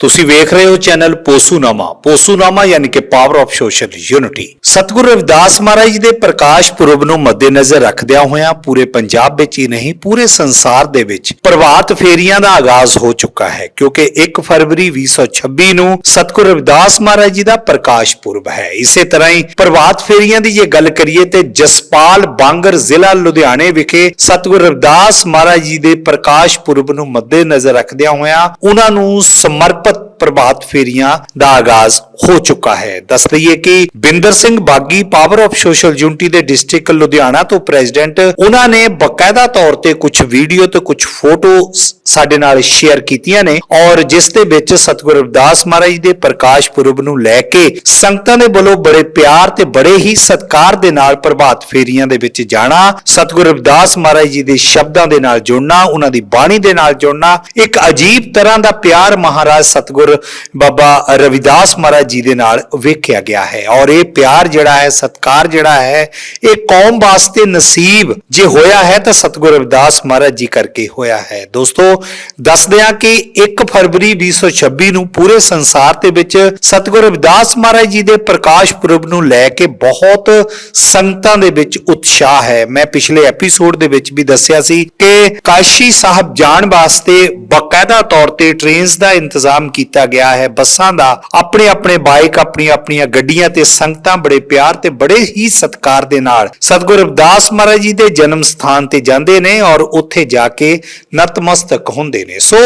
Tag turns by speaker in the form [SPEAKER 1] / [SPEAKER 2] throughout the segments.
[SPEAKER 1] ਤੁਸੀਂ ਵੇਖ ਰਹੇ ਹੋ ਚੈਨਲ ਪੋਸੂਨਾਮਾ। ਪੋਸੂਨਾਮਾ ਯਾਨੀ ਕਿ ਪਾਵਰ ਆਫ ਸੋਸ਼ਲ ਯੂਨਿਟੀ ਸਤਿਗੁਰੂ ਰਵਿਦਾਸ ਮਹਾਰਾਜ ਦੇ ਪ੍ਰਕਾਸ਼ ਪੁਰਬ ਨੂੰ ਮੱਦੇਨਜ਼ਰ ਰੱਖਦਿਆਂ ਹੋਇਆਂ ਪੂਰੇ ਪੰਜਾਬ ਵਿੱਚ ਹੀ ਨਹੀਂ, ਪੂਰੇ ਸੰਸਾਰ ਦੇ ਵਿੱਚ ਪ੍ਰਭਾਤ ਫੇਰੀਆਂ ਦਾ ਆਗਾਜ਼ ਹੋ ਚੁੱਕਾ ਹੈ, ਕਿਉਂਕਿ 1 ਫਰਵਰੀ 2026 ਨੂੰ ਸਤਿਗੁਰੂ ਰਵਿਦਾਸ ਮਹਾਰਾਜ ਜੀ ਦਾ ਪ੍ਰਕਾਸ਼ ਪੁਰਬ ਹੈ। ਇਸੇ ਤਰ੍ਹਾਂ ਹੀ ਪ੍ਰਭਾਤ ਫੇਰੀਆਂ ਦੀ ਜੇ ਗੱਲ ਕਰੀਏ ਤੇ ਜਸਪਾਲ ਬਾਂਗਰ ਜ਼ਿਲ੍ਹਾ ਲੁਧਿਆਣੇ ਵਿਖੇ ਸਤਿਗੁਰੂ ਰਵਿਦਾਸ ਮਹਾਰਾਜ ਜੀ ਦੇ ਪ੍ਰਕਾਸ਼ ਪੁਰਬ ਨੂੰ ਮੱਦੇਨਜ਼ਰ ਰੱਖਦਿਆਂ ਹੋਇਆਂ ਉਹਨਾਂ ਨੂੰ ਸਮਰਪਿਤ ਪ੍ਰਭਾਤ ਫੇਰੀਆਂ ਦਾ ਆਗਾਜ਼ ਹੋ ਚੁੱਕਾ ਹੈ। ਦੱਸ ਦਈਏ ਕਿ Binder Singh Bagi power of social unity ਦੇ ਡਿਸਟ੍ਰਿਕਟ ਲੁਧਿਆਣਾ ਤੋਂ ਪ੍ਰੈਜ਼ੀਡੈਂਟ ਉਹਨਾਂ ਨੇ ਬਕਾਇਦਾ ਤੌਰ ਤੇ ਕੁਝ ਵੀਡੀਓ ਤੇ ਕੁਝ ਫੋਟੋ ਸਾਡੇ ਨਾਲ ਸ਼ੇਅਰ ਕੀਤੀਆਂ ਨੇ ਔਰ ਜਿਸ ਦੇ ਵਿੱਚ ਸਤਿਗੁਰੂ ਰਵਿਦਾਸ ਮਹਾਰਾਜ ਦੇ ਪ੍ਰਕਾਸ਼ ਪੁਰਬ ਨੂੰ ਲੈ ਕੇ ਸੰਗਤਾਂ ਦੇ ਵੱਲੋਂ ਬੜੇ ਪਿਆਰ ਤੇ ਬੜੇ ਹੀ ਸਤਿਕਾਰ ਦੇ ਨਾਲ ਪ੍ਰਭਾਤ ਫੇਰੀਆਂ ਦੇ ਵਿੱਚ ਜਾਣਾ, ਸਤਿਗੁਰੂ ਰਵਿਦਾਸ ਮਹਾਰਾਜ ਜੀ ਦੇ ਸ਼ਬਦਾਂ ਦੇ ਨਾਲ ਜੁੜਨਾ, ਉਹਨਾਂ ਦੀ ਬਾਣੀ ਦੇ ਨਾਲ ਜੁੜਨਾ, ਇੱਕ ਅਜੀਬ ਤਰ੍ਹਾਂ ਦਾ ਪਿਆਰ ਮਹਾਰਾਜ ਸਤਿਗੁਰ ਬਾਬਾ ਰਵਿਦਾਸ ਮਹਾਰਾਜ ਜੀ ਦੇ ਨਾਲ ਵੇਖਿਆ ਗਿਆ ਹੈ। ਔਰ ਇਹ ਪਿਆਰ ਜਿਹੜਾ ਹੈ, ਸਤਿਕਾਰ ਜਿਹੜਾ ਹੈ, ਇਹ ਕੌਮ ਵਾਸਤੇ ਨਸੀਬ ਜੇ ਹੋਇਆ ਹੈ ਤਾਂ ਸਤਿਗੁਰੂ ਰਵਿਦਾਸ ਮਹਾਰਾਜ ਜੀ ਕਰਕੇ ਹੋਇਆ ਹੈ। ਦੋਸਤੋ, ਦੱਸਦੇ ਹਾਂ ਕਿ 1 ਫਰਵਰੀ 2026 ਨੂੰ ਪੂਰੇ ਸੰਸਾਰ ਦੇ ਵਿੱਚ ਸਤਿਗੁਰੂ ਰਵਿਦਾਸ ਮਹਾਰਾਜ ਜੀ ਦੇ ਪ੍ਰਕਾਸ਼ ਪੁਰਬ ਨੂੰ ਲੈ ਕੇ ਬਹੁਤ ਸੰਗਤਾਂ ਦੇ ਵਿੱਚ ਉਤਸ਼ਾਹ ਹੈ। ਮੈਂ ਪਿਛਲੇ ਐਪੀਸੋਡ ਦੇ ਵਿੱਚ ਵੀ ਦੱਸਿਆ ਸੀ ਕਿ ਕਾਸ਼ੀ ਸਾਹਿਬ ਜਾਣ ਵਾਸਤੇ ਬਕਾਇਦਾ ਤੌਰ ਤੇ ਟ੍ਰੇਨਸ ਦਾ ਇੰਤਜ਼ਾਮ ਕੀਤਾ ਗਿਆ ਹੈ। ਬੱਸਾਂ ਦਾ ਆਪਣੇ ਆਪਣੇ ਬਾਈਕ, ਆਪਣੀਆਂ ਆਪਣੀਆਂ ਗੱਡੀਆਂ ਤੇ ਸੰਗਤਾਂ ਬੜੇ ਪਿਆਰ ਤੇ ਬੜੇ ਹੀ ਸਤਿਕਾਰ ਦੇ ਨਾਲ ਸਤਿਗੁਰੂ ਰਵਿਦਾਸ ਮਹਾਰਾਜ ਜੀ ਦੇ ਜਨਮ ਸਥਾਨ ਤੇ ਜਾਂਦੇ ਨੇ ਔਰ ਉੱਥੇ ਜਾ ਕੇ ਨਤਮਸਤਕ ਹੁੰਦੇ ਨੇ। ਸੋ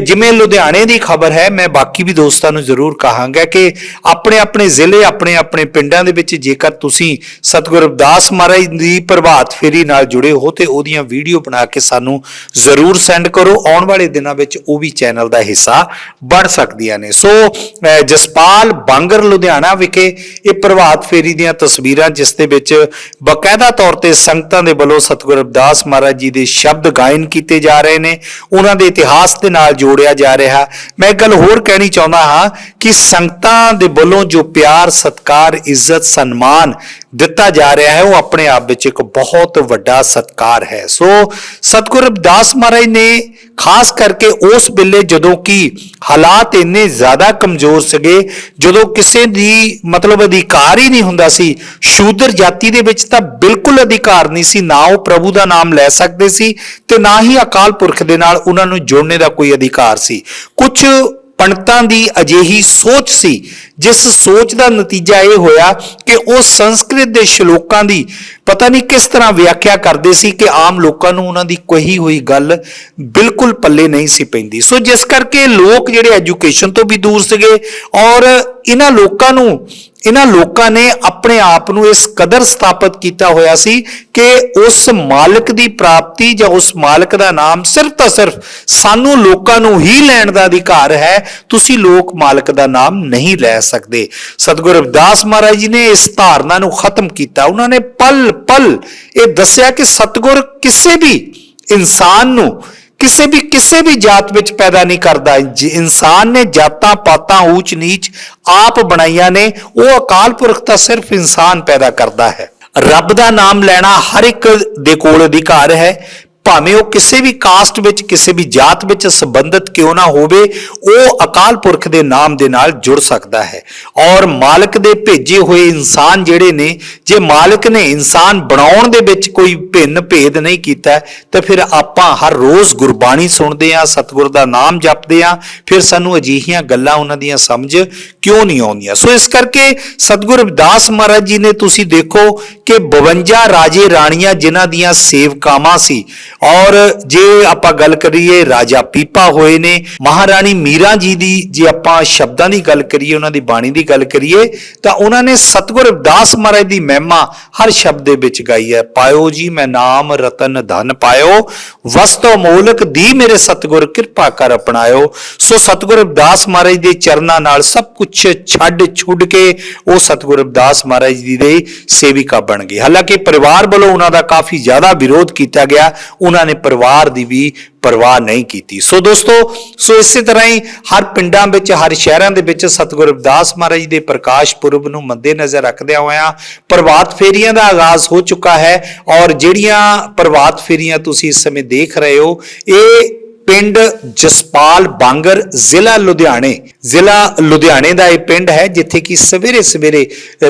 [SPEAKER 1] ਜਿਵੇਂ ਲੁਧਿਆਣੇ ਦੀ ਖਬਰ ਹੈ, ਮੈਂ ਬਾਕੀ ਵੀ ਦੋਸਤਾਂ ਨੂੰ ਜ਼ਰੂਰ ਕਹਾਂਗਾ ਕਿ ਆਪਣੇ ਆਪਣੇ ਜ਼ਿਲ੍ਹੇ, ਆਪਣੇ ਆਪਣੇ ਪਿੰਡਾਂ ਦੇ ਵਿੱਚ ਜੇਕਰ ਤੁਸੀਂ ਸਤਿਗੁਰੂ ਰਵਿਦਾਸ ਮਹਾਰਾਜ ਦੀ ਪ੍ਰਭਾਤ ਫੇਰੀ ਨਾਲ ਜੁੜੇ ਹੋ ਤੇ ਉਹਦੀਆਂ ਵੀਡੀਓ ਬਣਾ ਕੇ ਸਾਨੂੰ ਜ਼ਰੂਰ ਸੈਂਡ ਕਰੋ। ਆਉਣ ਵਾਲੇ ਦਿਨਾਂ ਵਿੱਚ ਉਹ ਵੀ ਚੈਨਲ ਦਾ ਹਿੱਸਾ ਬਣ ਸਕਦੀਆਂ ਨੇ। ਸੋ ਜਸਪਾਲ ਬਾਂਗਰ ਲੁਧਿਆਣਾ ਵਿਖੇ ਇਹ ਪ੍ਰਭਾਤ ਫੇਰੀ ਦੀਆਂ ਤਸਵੀਰਾਂ, ਜਿਸ ਦੇ ਵਿੱਚ ਬਕਾਇਦਾ ਤੌਰ ਤੇ ਸੰਗਤਾਂ ਦੇ ਵੱਲੋਂ ਸਤਿਗੁਰੂ ਅਰਦਾਸ ਮਹਾਰਾਜ ਜੀ ਦੇ ਸ਼ਬਦ ਗਾਇਨ ਕੀਤੇ ਜਾ ਰਹੇ ਨੇ। ਉਹਨਾਂ ਦੇ ਇਤਿਹਾਸ ਦੇ ਨਾਲ ਜੋੜਿਆ ਜਾ ਰਿਹਾ। ਮੈਂ ਇੱਕ ਗੱਲ ਹੋਰ ਕਹਿਣੀ ਚਾਹੁੰਦਾ ਹਾਂ ਕਿ ਸੰਗਤਾਂ ਦੇ ਵੱਲੋਂ ਜੋ ਪਿਆਰ, ਸਤਕਾਰ, ਇੱਜ਼ਤ, ਸਨਮਾਨ ਦਿੱਤਾ ਜਾ ਰਿਹਾ ਹੈ, ਉਹ ਆਪਣੇ ਆਪ ਵਿੱਚ ਇੱਕ ਬਹੁਤ ਵੱਡਾ ਸਤਕਾਰ ਹੈ। ਸੋ ਸਤਿਗੁਰੂ ਰਵਿਦਾਸ ਮਹਾਰਾਜ ਨੇ ਖਾਸ ਕਰਕੇ ਉਸ ਵੇਲੇ ਜਦੋਂ ਕਿ ਹਾਲਾਤ ਇੰਨੇ ਜ਼ਿਆਦਾ ਕਮਜ਼ੋਰ ਸੀਗੇ, ਜਦੋਂ ਕਿਸੇ ਦੀ ਮਤਲਬ ਅਧਿਕਾਰ ਹੀ ਨਹੀਂ ਹੁੰਦਾ ਸੀ, ਸ਼ੂਦਰ ਜਾਤੀ ਦੇ ਵਿੱਚ ਤਾਂ ਬਿਲਕੁਲ ਅਧਿਕਾਰ ਨਹੀਂ ਸੀ, ਨਾ ਉਹ ਪ੍ਰਭੂ ਦਾ ਨਾਮ ਲੈ ਸਕਦੇ ਸੀ ਤੇ ਨਾ ਹੀ ਅਕਾਲ ਪੁਰਖ ਦੇ ਨਾਲ ਉਹਨਾਂ ਨੂੰ ਜੋੜਨੇ ਦਾ ਕੋਈ ਅਧਿਕਾਰ ਸੀ। ਕੁਝ ਪੰਡਤਾਂ ਦੀ ਅਜਿਹੀ ਸੋਚ ਸੀ, ਜਿਸ ਸੋਚ ਦਾ ਨਤੀਜਾ ਇਹ ਹੋਇਆ ਕਿ ਉਹ ਸੰਸਕ੍ਰਿਤ ਦੇ ਸ਼ਲੋਕਾਂ ਦੀ ਪਤਾ ਨਹੀਂ ਕਿਸ ਤਰ੍ਹਾਂ ਵਿਆਖਿਆ ਕਰਦੇ ਸੀ ਕਿ ਆਮ ਲੋਕਾਂ ਨੂੰ ਉਹਨਾਂ ਦੀ ਕਹੀ ਹੋਈ ਗੱਲ ਬਿਲਕੁਲ ਪੱਲੇ ਨਹੀਂ ਸੀ ਪੈਂਦੀ। ਸੋ ਜਿਸ ਕਰਕੇ ਲੋਕ ਜਿਹੜੇ ਐਜੂਕੇਸ਼ਨ ਤੋਂ ਵੀ ਦੂਰ ਸੀਗੇ ਔਰ ਇਹਨਾਂ ਲੋਕਾਂ ਨੂੰ, ਇਹਨਾਂ ਲੋਕਾਂ ਨੇ ਆਪਣੇ ਆਪ ਨੂੰ ਇਸ ਕਦਰ ਸਥਾਪਿਤ ਕੀਤਾ ਹੋਇਆ ਸੀ ਕਿ ਉਸ ਮਾਲਕ ਦੀ ਪ੍ਰਾਪਤੀ ਜਾਂ ਉਸ ਮਾਲਕ ਦਾ ਨਾਮ ਸਿਰਫ ਤਾਂ ਸਿਰਫ ਸਾਨੂੰ ਲੋਕਾਂ ਨੂੰ ਹੀ ਲੈਣ ਦਾ ਅਧਿਕਾਰ ਹੈ, ਤੁਸੀਂ ਲੋਕ ਮਾਲਕ ਦਾ ਨਾਮ ਨਹੀਂ ਲੈ ਸਕਦੇ। ਸਤਿਗੁਰੂ ਰਵਿਦਾਸ ਮਹਾਰਾਜ ਜੀ ਨੇ ਇਸ ਧਾਰਨਾ ਨੂੰ ਖਤਮ ਕੀਤਾ। ਉਹਨਾਂ ਨੇ ਪਲ ਪਲ, ਇਹ ਦੱਸਿਆ ਕਿ ਸਤਿਗੁਰ ਕਿਸੇ ਵੀ ਇਨਸਾਨ ਨੂੰ, ਕਿਸੇ ਵੀ ਕਿਸੇ ਵੀ ਜਾਤ ਵਿੱਚ ਪੈਦਾ ਨਹੀਂ ਕਰਦਾ। ਇਨਸਾਨ ਨੇ ਜਾਤਾਂ, ਪਾਤਾਂ, ਊਚ, ਨੀਚ ਆਪ ਬਣਾਈਆਂ ਨੇ, ਉਹ ਅਕਾਲ ਪੁਰਖ ਤਾਂ ਸਿਰਫ ਇਨਸਾਨ ਪੈਦਾ ਕਰਦਾ ਹੈ। ਰੱਬ ਦਾ ਨਾਮ ਲੈਣਾ ਹਰ ਇੱਕ ਦੇ ਕੋਲ ਅਧਿਕਾਰ ਹੈ। ਭਾਵੇਂ ਉਹ ਕਿਸੇ ਵੀ ਕਾਸਟ ਵਿੱਚ, ਕਿਸੇ ਵੀ ਜਾਤ ਵਿੱਚ ਸੰਬੰਧਿਤ ਕਿਉਂ ਨਾ ਹੋਵੇ, ਉਹ ਅਕਾਲ ਪੁਰਖ ਦੇ ਨਾਮ ਦੇ ਨਾਲ ਜੁੜ ਸਕਦਾ ਹੈ। ਔਰ ਮਾਲਕ ਦੇ ਭੇਜੇ ਹੋਏ ਇਨਸਾਨ ਜਿਹੜੇ ਨੇ, ਜੇ ਮਾਲਕ ਨੇ ਇਨਸਾਨ ਬਣਾਉਣ ਦੇ ਵਿੱਚ ਕੋਈ ਭਿੰਨ ਭੇਦ ਨਹੀਂ ਕੀਤਾ, ਤਾਂ ਫਿਰ ਆਪਾਂ ਹਰ ਰੋਜ਼ ਗੁਰਬਾਣੀ ਸੁਣਦੇ ਆਂ ਸਤਿਗੁਰ ਦਾ ਨਾਮ ਜਪਦੇ ਆਂ ਫਿਰ ਸਾਨੂੰ ਅਜਿਹੀਆਂ ਗੱਲਾਂ ਉਹਨਾਂ ਦੀਆਂ ਸਮਝ ਕਿਉਂ ਨਹੀਂ ਆਉਂਦੀਆਂ? ਸੋ ਇਸ ਕਰਕੇ ਸਤਿਗੁਰ ਰਵਿਦਾਸ ਮਹਾਰਾਜ ਜੀ ਨੇ ਤੁਸੀਂ ਦੇਖੋ ਕਿ 52 ਰਾਜੇ ਰਾਣੀਆਂ ਜਿਨ੍ਹਾਂ ਦੀਆਂ ਸੇਵਕਾਵਾਂ ਸੀ ਔਰ ਜੇ ਆਪਾਂ ਗੱਲ ਕਰੀਏ ਰਾਜਾ ਪੀਪਾ ਹੋਏ ਨੇ, ਮਹਾਰਾਣੀ ਮੀਰਾ ਜੀ ਦੀ, ਜੇ ਆਪਾਂ ਸ਼ਬਦਾਂ ਦੀ ਗੱਲ ਕਰੀਏ, ਉਹਨਾਂ ਦੀ ਬਾਣੀ ਦੀ ਗੱਲ ਕਰੀਏ, ਤਾਂ ਉਹਨਾਂ ਨੇ ਸਤਿਗੁਰ ਰਵਿਦਾਸ ਮਹਾਰਾਜ ਦੀ ਮਹਿਮਾ ਹਰ ਸ਼ਬਦ ਦੇ ਵਿੱਚ ਗਾਈ ਹੈ। ਪਾਇਓ ਜੀ, ਮੈਂ ਨਾਮ ਰਤਨ ਧਨ ਪਾਇਓ, ਵਸਤੋ ਮੋਲਕ ਦੀ ਮੇਰੇ ਸਤਿਗੁਰ ਕਿਰਪਾ ਕਰ ਅਪਣਾਇਓ। ਸੋ ਸਤਿਗੁਰ ਰਵਿਦਾਸ ਮਹਾਰਾਜ ਦੇ ਚਰਨਾਂ ਨਾਲ ਸਭ ਕੁਝ ਛੱਡ ਛੁੱਡ ਕੇ ਉਹ ਸਤਿਗੁਰ ਰਵਿਦਾਸ ਮਹਾਰਾਜ ਜੀ ਦੇ ਸੇਵਿਕਾ ਬਣ ਗਏ। ਹਾਲਾਂਕਿ ਪਰਿਵਾਰ ਵੱਲੋਂ ਉਹਨਾਂ ਦਾ ਕਾਫੀ ਜ਼ਿਆਦਾ ਵਿਰੋਧ ਕੀਤਾ ਗਿਆ। ਉਹਨਾਂ ਨੇ ਪਰਿਵਾਰ ਦੀ ਵੀ ਪਰਵਾਹ ਨਹੀਂ ਕੀਤੀ। ਸੋ ਦੋਸਤੋ, ਸੋ ਇਸੇ ਤਰ੍ਹਾਂ ਹੀ ਹਰ ਪਿੰਡਾਂ ਵਿੱਚ, ਹਰ ਸ਼ਹਿਰਾਂ ਦੇ ਵਿੱਚ ਸਤਿਗੁਰੂ ਰਵਿਦਾਸ ਮਹਾਰਾਜ ਦੇ ਪ੍ਰਕਾਸ਼ ਪੁਰਬ ਨੂੰ ਮੱਦੇਨਜ਼ਰ ਰੱਖਦਿਆਂ ਹੋਇਆਂ ਪ੍ਰਭਾਤ ਫੇਰੀਆਂ ਦਾ ਆਗਾਜ਼ ਹੋ ਚੁੱਕਾ ਹੈ ਔਰ ਜਿਹੜੀਆਂ ਪ੍ਰਭਾਤ ਫੇਰੀਆਂ ਤੁਸੀਂ ਇਸ ਸਮੇਂ ਦੇਖ ਰਹੇ ਹੋ, ਇਹ ਪਿੰਡ ਜਸਪਾਲ ਬਾਂਗਰ ਜ਼ਿਲ੍ਹਾ ਲੁਧਿਆਣੇ ਜ਼ਿਲ੍ਹਾ ਲੁਧਿਆਣੇ ਦਾ ਇਹ ਪਿੰਡ ਹੈ, ਜਿੱਥੇ ਕਿ ਸਵੇਰੇ ਸਵੇਰੇ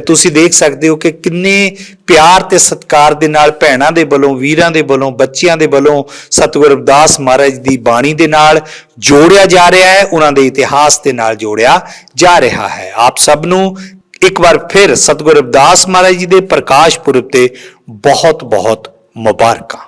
[SPEAKER 1] ਤੁਸੀਂ ਦੇਖ ਸਕਦੇ ਹੋ ਕਿ ਕਿੰਨੇ ਪਿਆਰ ਤੇ ਸਤਿਕਾਰ ਦੇ ਨਾਲ ਭੈਣਾਂ ਦੇ ਵੱਲੋਂ, ਵੀਰਾਂ ਦੇ ਵੱਲੋਂ, ਬੱਚਿਆਂ ਦੇ ਵੱਲੋਂ ਸਤਿਗੁਰ ਰਵਿਦਾਸ ਮਹਾਰਾਜ ਦੀ ਬਾਣੀ ਦੇ ਨਾਲ ਜੋੜਿਆ ਜਾ ਰਿਹਾ ਹੈ, ਉਹਨਾਂ ਦੇ ਇਤਿਹਾਸ ਦੇ ਨਾਲ ਜੋੜਿਆ ਜਾ ਰਿਹਾ ਹੈ। ਆਪ ਸਭ ਨੂੰ ਇੱਕ ਵਾਰ ਫਿਰ ਸਤਿਗੁਰ ਰਵਿਦਾਸ ਮਹਾਰਾਜ ਜੀ ਦੇ ਪ੍ਰਕਾਸ਼ ਪੁਰਬ ਤੇ ਬਹੁਤ ਬਹੁਤ ਮੁਬਾਰਕਾਂ।